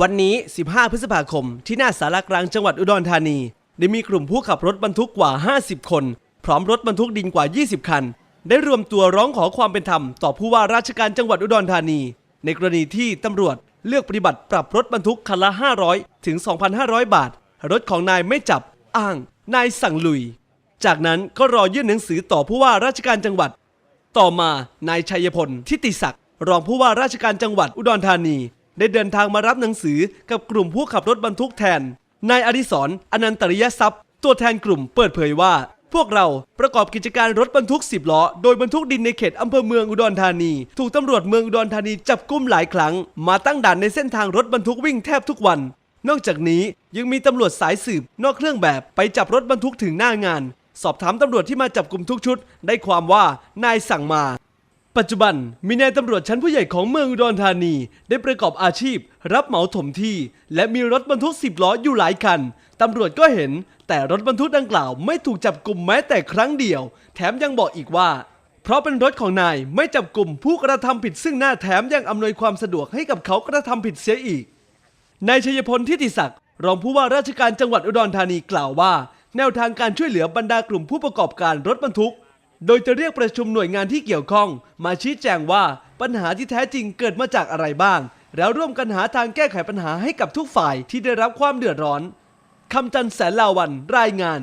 วันนี้ 15 พฤษภาคม ที่หน้าสารกลางจังหวัดอุดรธานี ได้มีกลุ่มผู้ขับรถบรรทุกกว่า 50 คน พร้อมรถบรรทุกดินกว่า 20 คัน ได้รวมตัวร้องขอความเป็นธรรม ต่อผู้ว่าราชการจังหวัดอุดรธานี ในกรณีที่ตำรวจเลือกปฏิบัติปรับรถบรรทุกคันละ 500 ถึง 2,500 บาท รถของนายไม่จับ อ้าง นายสั่งลุย จากนั้นก็รอยื่นหนังสือต่อผู้ว่าราชการจังหวัด ต่อมานายชัยพลทิติศักดิ์รองผู้ว่าราชการจังหวัดอุดรธานี ได้เดินทางมารับหนังสือกับกลุ่มผู้ขับรถบรรทุกแทน นายอดิศรอนันตริยทรัพย์ ตัวแทนกลุ่มเปิดเผยว่า พวกเราประกอบกิจการรถบรรทุก 10 ล้อ โดยบรรทุกดินในเขตอำเภอเมืองอุดรธานี ถูกตำรวจเมืองอุดรธานีจับกุมหลายครั้ง มาตั้งด่านในเส้นทางรถบรรทุกวิ่งแทบทุกวัน นอกจากนี้ยังมีตำรวจสายสืบ นอกเครื่องแบบไปจับรถบรรทุกถึงหน้างาน สอบถามตำรวจที่มาจับกลุ่มทุกชุด ได้ความว่านายสั่งมา ปัจจุบันมีนายตำรวจชั้นผู้ใหญ่ของเมืองอุดรธานี ได้ประกอบอาชีพ รับเหมาถมที่ และมีรถบรรทุก 10 ล้ออยู่หลายคัน ตำรวจก็เห็น แต่รถบรรทุกดังกล่าวไม่ถูกจับกลุ่มแม้แต่ครั้งเดียว แถมยังบอกอีกว่า เพราะเป็นรถของนายไม่จับกลุ่มผู้กระทำผิดซึ่งหน้าแถมยังอำนวยความสะดวกให้กับเขากระทำผิดเสียอีกนายชัยพลทิติศักดิ์รองผู้ว่าราชการจังหวัดอุดรธานีกล่าวว่า แนวทางการช่วยเหลือบรรดากลุ่มผู้ประกอบการรถบรรทุก โดยจะเรียกประชุมหน่วยงานที่เกี่ยวข้อง มาชี้แจงว่าปัญหาที่แท้จริงเกิดมาจากอะไรบ้าง แล้วร่วมกันหาทางแก้ไขปัญหาให้กับทุกฝ่ายที่ได้รับความเดือดร้อนคำจันแสนลาวันรายงาน